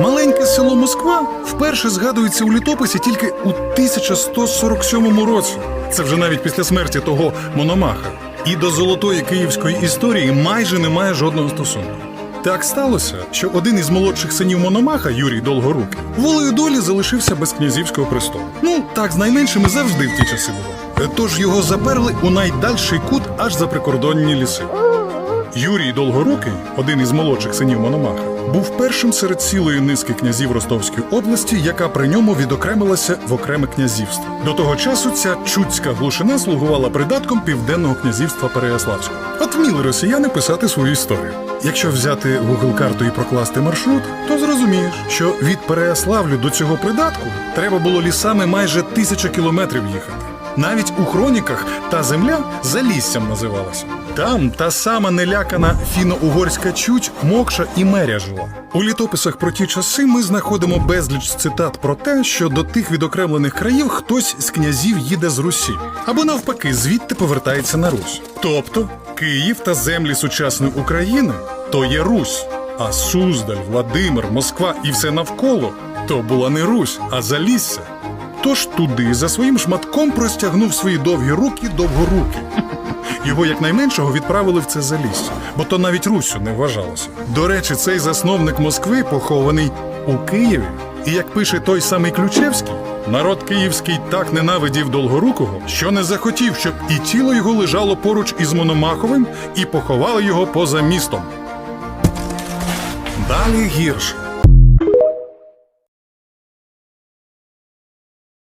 Маленьке село Москва вперше згадується у літописі тільки у 1147 році. Це вже навіть після смерті того Мономаха. І до золотої київської історії майже немає жодного стосунку. Так сталося, що один із молодших синів Мономаха, Юрій Долгорукий, волею долі залишився без князівського престолу. Ну, так з найменшими завжди в ті часи було. Тож його заперли у найдальший кут аж за прикордонні ліси. Юрій Долгорукий, один із молодших синів Мономаха, був першим серед цілої низки князів Ростовської області, яка при ньому відокремилася в окреме князівство. До того часу ця чудська глушина слугувала придатком південного князівства Переяславського. От вміли росіяни писати свою історію. Якщо взяти Google карту і прокласти маршрут, то зрозумієш, що від Переяславлю до цього придатку треба було лісами майже тисяча кілометрів їхати. Навіть у хроніках та земля заліссям називалася. Там та сама нелякана фіно-угорська чуть, мокша і меря жила. У літописах про ті часи ми знаходимо безліч цитат про те, що до тих відокремлених країв хтось з князів їде з Русі, або навпаки, звідти повертається на Русь. Тобто Київ та землі сучасної України то є Русь. А Суздаль, Владимир, Москва і все навколо то була не Русь, а Залісся. Тож туди за своїм шматком простягнув свої довгі руки довгоруки. Його якнайменшого відправили в це залісся, бо то навіть Руссю не вважалося. До речі, цей засновник Москви похований у Києві. І як пише той самий Ключевський, народ київський так ненавидів Долгорукого, що не захотів, щоб і тіло його лежало поруч із Мономаховим, і поховали його поза містом. Далі гірше.